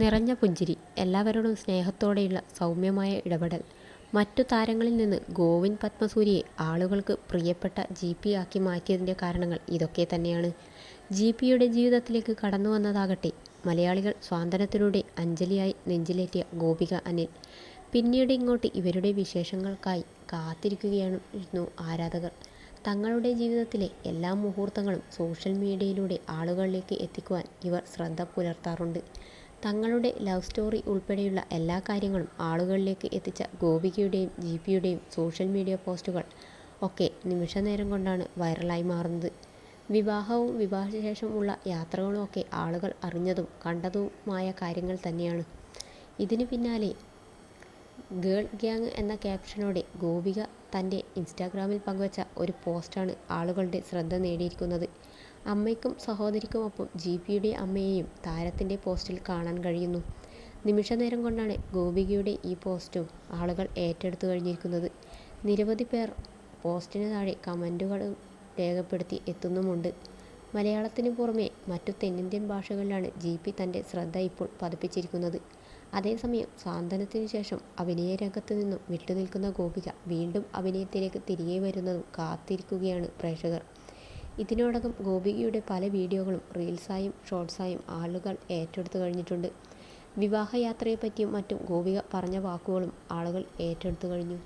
നിറഞ്ഞ പുഞ്ചിരി എല്ലാവരോടും സ്നേഹത്തോടെയുള്ള സൗമ്യമായ ഇടപെടൽ. മറ്റു താരങ്ങളിൽ നിന്ന് ഗോവിന്ദ് പത്മസൂരിയെ ആളുകൾക്ക് പ്രിയപ്പെട്ട ജി പി ആക്കി മാറ്റിയതിന്റെ കാരണങ്ങൾ ഇതൊക്കെ തന്നെയാണ്. ജി പിയുടെ ജീവിതത്തിലേക്ക് കടന്നു വന്നതാകട്ടെ മലയാളികൾ സ്വാതന്ത്ര്യത്തിലൂടെ അഞ്ജലിയായി നെഞ്ചിലേറ്റിയ ഗോപിക അനിൽ. പിന്നീട് ഇങ്ങോട്ട് ഇവരുടെ വിശേഷങ്ങൾക്കായി കാത്തിരിക്കുകയായിരുന്നു ആരാധകർ. തങ്ങളുടെ ജീവിതത്തിലെ എല്ലാ മുഹൂർത്തങ്ങളും സോഷ്യൽ മീഡിയയിലൂടെ ആളുകളിലേക്ക് എത്തിക്കുവാൻ ഇവർ ശ്രദ്ധ പുലർത്താറുണ്ട്. തങ്ങളുടെ ലവ് സ്റ്റോറി ഉൾപ്പെടെയുള്ള എല്ലാ കാര്യങ്ങളും ആളുകളിലേക്ക് എത്തിച്ച ഗോപികയുടെയും ജിപിയുടെയും സോഷ്യൽ മീഡിയ പോസ്റ്റുകൾ ഒക്കെ നിമിഷനേരം കൊണ്ടാണ് വൈറലായി മാറുന്നത്. വിവാഹവും വിവാഹശേഷമുള്ള യാത്രകളുമൊക്കെ ആളുകൾ അറിഞ്ഞതും കണ്ടതുമായ കാര്യങ്ങൾ തന്നെയാണ്. ഇതിനു പിന്നാലെ ഗേൾ ഗ്യാങ് എന്ന ക്യാപ്ഷനോടെ ഗോപിക തന്റെ ഇൻസ്റ്റാഗ്രാമിൽ പങ്കുവച്ച ഒരു പോസ്റ്റാണ് ആളുകളുടെ ശ്രദ്ധ നേടിയിരിക്കുന്നത്. അമ്മയ്ക്കും സഹോദരിക്കുമൊപ്പം ജി പിയുടെ അമ്മയെയും താരത്തിന്റെ പോസ്റ്റിൽ കാണാൻ കഴിയുന്നു. നിമിഷ നേരം കൊണ്ടാണ് ഗോപികയുടെ ഈ പോസ്റ്റും ആളുകൾ ഏറ്റെടുത്തു കഴിഞ്ഞിരിക്കുന്നത്. നിരവധി പേർ പോസ്റ്റിന് താഴെ കമന്റുകളും രേഖപ്പെടുത്തി എത്തുന്നുമുണ്ട്. മലയാളത്തിന് പുറമെ മറ്റു തെന്നിന്ത്യൻ ഭാഷകളിലാണ് ജി പി തന്റെ ശ്രദ്ധ ഇപ്പോൾ പതിപ്പിച്ചിരിക്കുന്നത്. അതേസമയം സാന്ത്വനത്തിന് ശേഷം അഭിനയ രംഗത്ത് നിന്നും വിട്ടുനിൽക്കുന്ന ഗോപിക വീണ്ടും അഭിനയത്തിലേക്ക് തിരികെ വരുന്നതും കാത്തിരിക്കുകയാണ് പ്രേക്ഷകർ. ഇതിനോടകം ഗോപികയുടെ പല വീഡിയോകളും റീൽസായും ഷോർട്സായും ആളുകൾ ഏറ്റെടുത്തു കഴിഞ്ഞിട്ടുണ്ട്. വിവാഹയാത്രയെപ്പറ്റിയും മറ്റും ഗോപിക പറഞ്ഞ വാക്കുകളും ആളുകൾ ഏറ്റെടുത്തു കഴിഞ്ഞു.